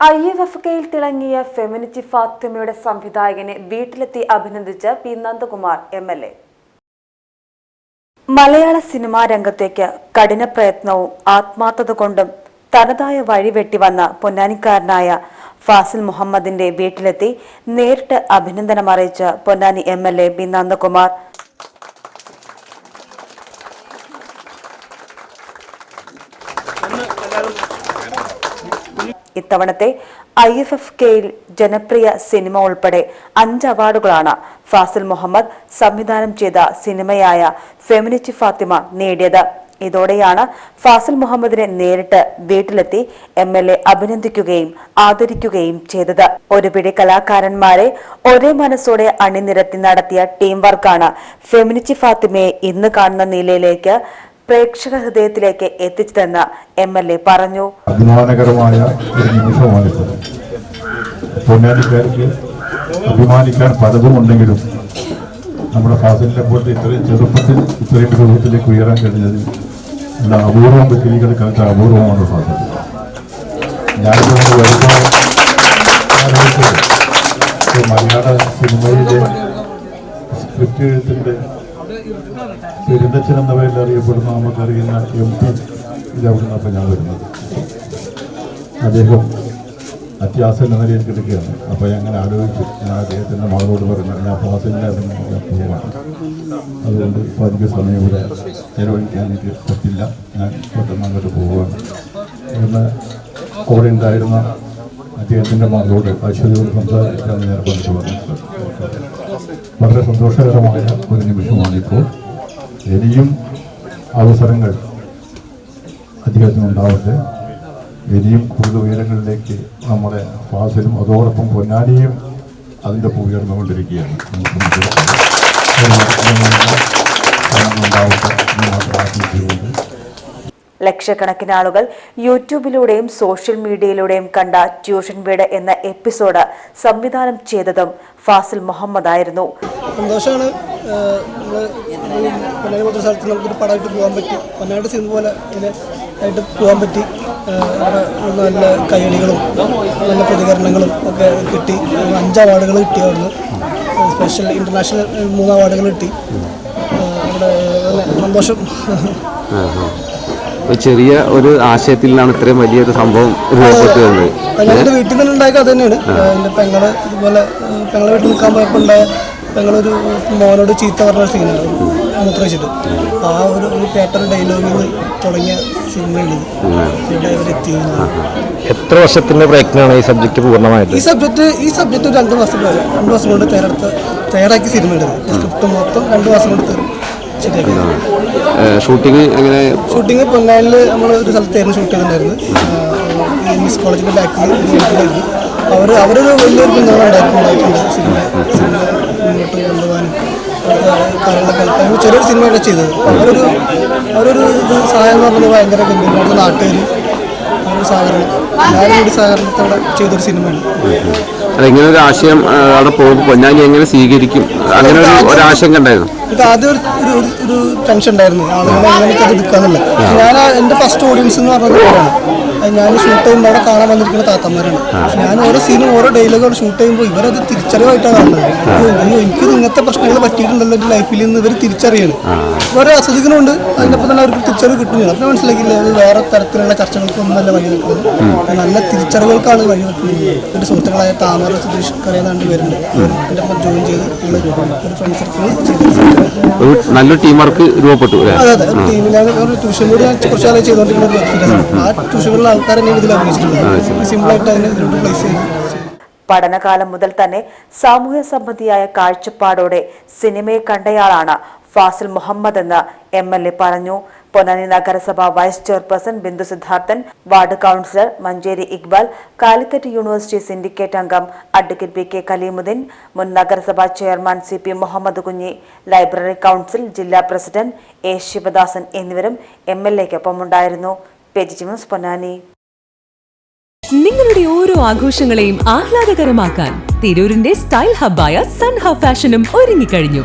I F F കെയിൽ തിളങ്ങിയ femininity ഫാത്തിമയുടെ സംവിധായകനെ വീട്ടിലെത്തി അഭിനന്ദിച്ച P Nandakumar M L A. Malayala cinema രംഗത്തേക്ക് കഠിന പ്രയത്നവും ആത്മാർത്ഥത കൊണ്ടും തനതായ വഴി വെട്ടിവന്ന പൊന്നാനിക്കാരനായ ഫാസിൽ മുഹമ്മദിന്റെ വീട്ടിലെത്തി നേരിട്ട് അഭിനന്ദനം അറിയിച്ച Ponnani M L A B Nandakumar. ഇത്തവണത്തെ ഐ എഫ് എഫ് കെയിൽ ജനപ്രിയ സിനിമ ഉൾപ്പെടെ അഞ്ച് അവാർഡുകളാണ് ഫാസിൽ മുഹമ്മദ് സംവിധാനം ചെയ്ത സിനിമയായ ഫെമിനിറ്റി ഫാത്തിമ നേടിയത്. ഇതോടെയാണ് ഫാസിൽ മുഹമ്മദിനെ നേരിട്ട് വീട്ടിലെത്തി എം എൽ എ അഭിനന്ദിക്കുകയും ആദരിക്കുകയും ചെയ്തത്. ഒരു പിടി കലാകാരന്മാരെ ഒരേ മനസ്സോടെ അണിനിരത്തി നടത്തിയ ടീം വർക്കാണ് ഫെമിനിച്ചി ഫാത്തിമയെ ഇന്ന് കാണുന്ന നിലയിലേക്ക് പ്രേക്ഷക ഹൃദയത്തിലേക്ക് എത്തിച്ചതെന്ന് എം എൽ എ പറഞ്ഞു. അഭിമാനകരമായ ഒരു നിമിഷമാണിത്. പൊന്നാനിക്കാർക്ക് അഭിമാനിക്കാൻ പലതും ഉണ്ടെങ്കിലും നമ്മുടെ ഫാസിലിനെ പോലത്തെ ഇത്രയും ചെറുപ്പത്തിൽ ഇത്രയും രൂപത്തിലേക്ക് ഉയരാൻ കഴിഞ്ഞതിൽ ഉള്ള അപൂർവം വ്യക്തികൾക്കകത്ത് അപൂർവമാണ് ഫാസിൽ. ഞാനിപ്പോൾ ആലോചിച്ചത്, മലയാള സിനിമയിലെ സ്ക്രിപ്റ്റ് എഴുത്തിന്റെ പെരുന്തച്ചൻ എന്ന പേരിൽ അറിയപ്പെടുന്ന നമുക്കറിയുന്ന എം പി ഇതവിടുന്ന് അപ്പം ഞാൻ വരുന്നത്. അദ്ദേഹം അത്യാസൻ എന്ന നിലയിൽ കിടക്കുകയാണ്. അപ്പോൾ അങ്ങനെ ആലോചിച്ചു. ഞാൻ അദ്ദേഹത്തിന്റെ മകളോട് പറഞ്ഞു ഞാൻ ഫാസിലിനെ ഞാൻ പോവാണ്. അതുകൊണ്ട് ഇപ്പോൾ എനിക്ക് സമയം ഇവിടെ ചെലവഴിക്കാൻ എനിക്ക് പറ്റില്ല. ഞാൻ പെട്ടെന്ന് അങ്ങോട്ട് പോവുകയാണ്. എന്ന് അവിടെ ഉണ്ടായിരുന്ന അദ്ദേഹത്തിന്റെ മകളോട് അശ്വതിയോട് സംസാരിക്കാമെന്ന് ഞാൻ പറഞ്ഞു പറഞ്ഞു വളരെ സന്തോഷകരമായ ഒരു നിമിഷമാണിപ്പോൾ ഇനിയും അവസരങ്ങൾ അദ്ദേഹത്തിനുണ്ടാവട്ടെ ഇനിയും കൂടുതൽ ഉയരങ്ങളിലേക്ക് നമ്മുടെ ഫാസിലും അതോടൊപ്പം പൊന്നാനിയും അതിന്റെ ഒപ്പം ഉയർന്നുകൊണ്ടിരിക്കുകയാണ്. ഉണ്ടാവട്ടെ എന്ന് മാത്രം ആശംസിച്ചുകൊണ്ട് ലക്ഷക്കണക്കിന് ആളുകൾ യൂട്യൂബിലൂടെയും സോഷ്യൽ മീഡിയയിലൂടെയും കണ്ട ട്യൂഷൻ വീട് എന്ന എപ്പിസോഡ് സംവിധാനം ചെയ്തതും ഫാസിൽ മുഹമ്മദ് ആയിരുന്നു. സന്തോഷമാണ് പൊന്നാനി പോലത്തെ സ്ഥലത്ത് നമുക്കൊരു പടമായിട്ട് പോകാൻ പറ്റി. പൊന്നാട് സിനിമ പോലെ ആയിട്ട് പോകാൻ പറ്റി. നല്ല കയ്യടികളും നല്ല പ്രതികരണങ്ങളും ഒക്കെ കിട്ടി. അഞ്ച് അവാർഡുകൾ കിട്ടി അവിടുന്ന്. സ്പെഷ്യൽ ഇന്റർനാഷണൽ മൂന്ന് അവാർഡുകൾ കിട്ടി. അവിടെ നല്ല സന്തോഷം. ഒരു ചെറിയ ഒരു ആശയത്തിൽ നിന്നാണ് ഇത്രയും വലിയൊരു സംഭവം രൂപപ്പെട്ടു വരുന്നത് എന്റെ വീട്ടിൽ നിന്ന് ഉണ്ടായിക്കാ കഥ തന്നെയാണ് എന്റെ പെങ്ങൾ ഇതുപോലെ പെങ്ങളെ വീട്ടിൽ നിൽക്കാൻ പോയപ്പോൾ ഉണ്ടായ പെങ്ങളൊരു മോനോട് ചീത്ത പറഞ്ഞ സീനാണ് മൂത്ര വെച്ചിട്ട് ആ ഒരു ഒരു കേട്ടൊരു ഡയലോഗിൽ നിന്ന് തുടങ്ങിയ സിനിമയിൽ ഇവിടെ എത്ര വർഷത്തിന്റെ പ്രയത്നമാണ് ഈ സബ്ജക്ട് പൂർണമായിട്ട്? ഈ സബ്ജക്ട് ഈ സബ്ജക്ട് ഒരു രണ്ട് മാസം രണ്ട് മാസം കൊണ്ട് തയ്യാറെടുത്ത് തയ്യാറാക്കി സിനിമ ഉണ്ടായിരുന്നു സ്ക്രിപ്റ്റ് മൊത്തം രണ്ട് മാസം കൊണ്ട് തീർന്നു. ശരിയാക്കി ഷൂട്ടിങ് എങ്ങനെ? ഷൂട്ടിങ് പൊന്നാനിൽ നമ്മൾ ഒരു സ്ഥലത്തായിരുന്നു ഷൂട്ട് ചെയ്തിട്ടുണ്ടായിരുന്നു മിസ് കോളേജിന്റെ ബാക്കിൽ അവർ അവരൊരു വലിയൊരു പിന്തുണ ഉണ്ടായിട്ടുണ്ടായിട്ടുണ്ട് സിനിമ. സിനിമ ചെറിയൊരു സിനിമയൊക്കെ ചെയ്തത്. അവരൊരു അവരൊരു സഹായം എന്ന് പറഞ്ഞത് ഭയങ്കര ഗംഭീരമായിട്ട് നാട്ടുകാർ സഹകരണം. എല്ലാവരും കൂടി സഹകരണത്തോടെ ചെയ്തൊരു സിനിമയാണ്. അല്ല ഇങ്ങനെ ഒരു ആശയം അവിടെ പോകുമ്പോൾ പൊന്നാനി എങ്ങനെ സ്വീകരിക്കും? അങ്ങനെ ഒരു ഒരു ആശങ്ക ഉണ്ടായിരുന്നു. ഇത് ആദ്യം ഒരു ഒരു ടെൻഷൻ ഉണ്ടായിരുന്നു. ആളുകളെ ഞാൻ എന്റെ ഫസ്റ്റ് ഓഡിയൻസ് എന്ന് പറഞ്ഞത് ഞാൻ ഷൂട്ട് ചെയ്യുമ്പോൾ അവിടെ കാണാൻ വന്നിരിക്കുന്ന താത്തന്മാരാണ് ഞാൻ ഓരോ സീനും ഓരോ ഡയലോഗുകൾ ഷൂട്ട് ചെയ്യുമ്പോൾ ഇവരത് തിരിച്ചറിവായിട്ടാണ് കാണുന്നത്. അയ്യോ, എനിക്കിത് ഇങ്ങനത്തെ പ്രശ്നങ്ങൾ പറ്റിയിട്ടുണ്ടല്ലോ എന്റെ ലൈഫിൽ നിന്ന് ഇവർ തിരിച്ചറിയാണ്. ഇവരെ ആസ്വദിക്കുന്നുണ്ട്. അതിനൊപ്പം തന്നെ അവർക്ക് തിരിച്ചറിവ് കിട്ടുന്നില്ല അപ്പം മനസ്സിലാക്കില്ല അത് വേറെ തരത്തിലുള്ള ചർച്ചകൾക്കൊന്നും അല്ല വഴി വെക്കുന്നത്. നല്ല തിരിച്ചറിവുകൾക്കാണ് വഴി വെക്കുന്നത്. എന്റെ സുഹൃത്തുക്കളായ താമര സുധീഷ് കറിയാതാണ്ട് വരുന്നുണ്ട്. എന്റെ ഒപ്പം ജോയിൻ ചെയ്ത് ഒരു ഫ്രണ്ട് സർക്കിൾ ഒരു നല്ലൊരു ടീം വർക്ക് രൂപപ്പെട്ടു അതെ അതെ. ഒരു ടീമിലാണ് ഒരു ട്യൂഷൻ കൂടി കുറച്ച് ചെയ്തുകൊണ്ടിരിക്കുന്ന ആ ട്യൂഷനിലുള്ള ആൾക്കാർ തന്നെയാണ് ഇതിൽ അഭിനയിച്ചിട്ടുള്ളത് സിമ്പിളായിട്ട് അതിനെ ഇതിലോട്ട് പ്ലേസ് ചെയ്ത്. പഠനകാലം മുതൽ തന്നെ സാമൂഹ്യ സംബന്ധിയായ കാഴ്ചപ്പാടോടെ സിനിമയെ കണ്ടയാളാണ് ഫാസിൽ മുഹമ്മദ് എന്ന് എം എൽ എ പറഞ്ഞു. പൊന്നാനി നഗരസഭ vice chairperson Bindu Siddharthan ward councillor Manjeri Iqbal Calicut university syndicate അംഗം അഡ്വക്കേറ്റ് പി കെ കലീമുദ്ദീൻ മുൻ നഗരസഭാ chairman C P Muhammad Kunhi library council ജില്ലാ പ്രസിഡന്റ് എ ശിവദാസൻ എന്നിവരും എം എൽ എക്കൊപ്പമുണ്ടായിരുന്നു. പൊന്നാനി. നിങ്ങളുടെ ഓരോ ആഘോഷങ്ങളെയും ആഹ്ലാദകരമാക്കാൻ തിരൂരിന്റെ സ്റ്റൈൽ ഹബ്ബായ സൺ ഹബ് ഫാഷനും ഒരുങ്ങിക്കഴിഞ്ഞു.